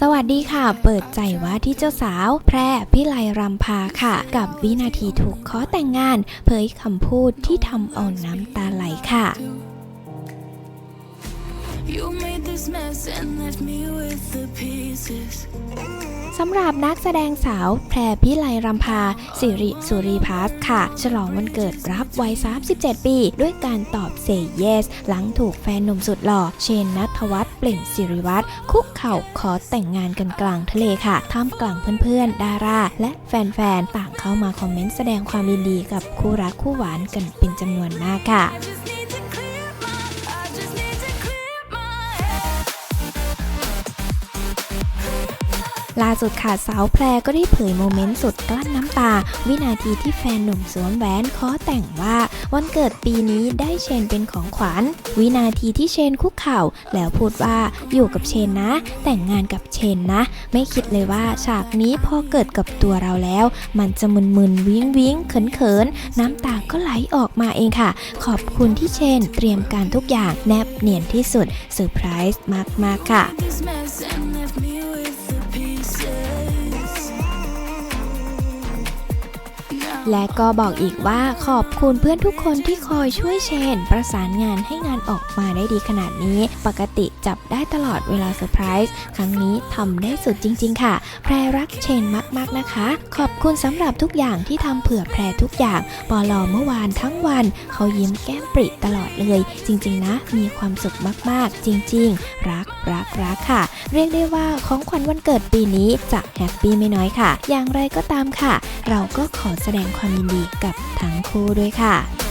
สวัสดีค่ะ เปิดใจว่าที่เจ้าสาว แพรพิไลรำพาค่ะ กับวินาทีถูกขอแต่งงาน เผยคำพูดที่ทำเอาน้ำตาไหลค่ะ You made this mess and left me with the pieces. สำหรับนักแสดงสาว แพรพิไลรำพา สิริสุริพัฒน์ค่ะ ฉลองวันเกิดรับวัย 37 ปี ด้วยการตอบเซ y yes หลังถูกแฟนหนุ่มสุดหล่อ เชนนัทวัฒน์เปล่งสิริวัฒน์คุกเข่าขอแต่งงานกันกลางทะเลค่ะท่ามกลางเพื่อนๆ ดารา และแฟนๆ ต่างเข้ามาคอมเมนต์แสดงความยินดีกับคู่รักคู่หวานกันเป็นจำนวนมากค่ะ ล่าสุดค่ะสาวแพรก็ได้เผยโมเมนต์สุดกลั้นน้ำตา วินาทีที่แฟนหนุ่มสวมแหวนขอแต่งว่า วันเกิดปีนี้ได้เชนเป็นของขวัญ วินาทีที่เชนคุกเข่า แล้วพูดว่าอยู่กับเชนนะ แต่งงานกับเชนนะ ไม่คิดเลยว่าฉากนี้พอเกิดกับตัวเราแล้ว มันจะมึนๆวิ้งวิ้งเขินเขินๆน้ำตาก็ไหลออกมาเองค่ะ ขอบคุณที่เชนเตรียมการทุกอย่างแนบเนียนที่สุดเซอร์ไพรส์มากๆค่ะ และก็บอกอีกว่าขอบคุณเพื่อนทุกคนที่คอยช่วยเชน ประสานงานให้งานออกมาได้ดีขนาดนี้ ปกติจับได้ตลอดเวลาเซอร์ไพรส์ครั้งนี้ทำได้สุดจริง ๆ ค่ะ แพรรักเชนมากๆนะคะ ขอบคุณสำหรับทุกอย่างที่ทำเผื่อแพรทุกอย่างปอลอเมื่อวานทั้งวัน เขายิ้มแก้มปริตลอดเลย จริง ๆ นะ มีความสุขมากๆ จริง ๆ รักรัก รักค่ะ เรียกได้ว่าของขวัญวันเกิดปีนี้จะแฮปปี้ไม่น้อยค่ะ อย่างไรก็ตามค่ะ เราก็ขอแสดงความยินดีกับทั้งคู่ด้วยค่ะ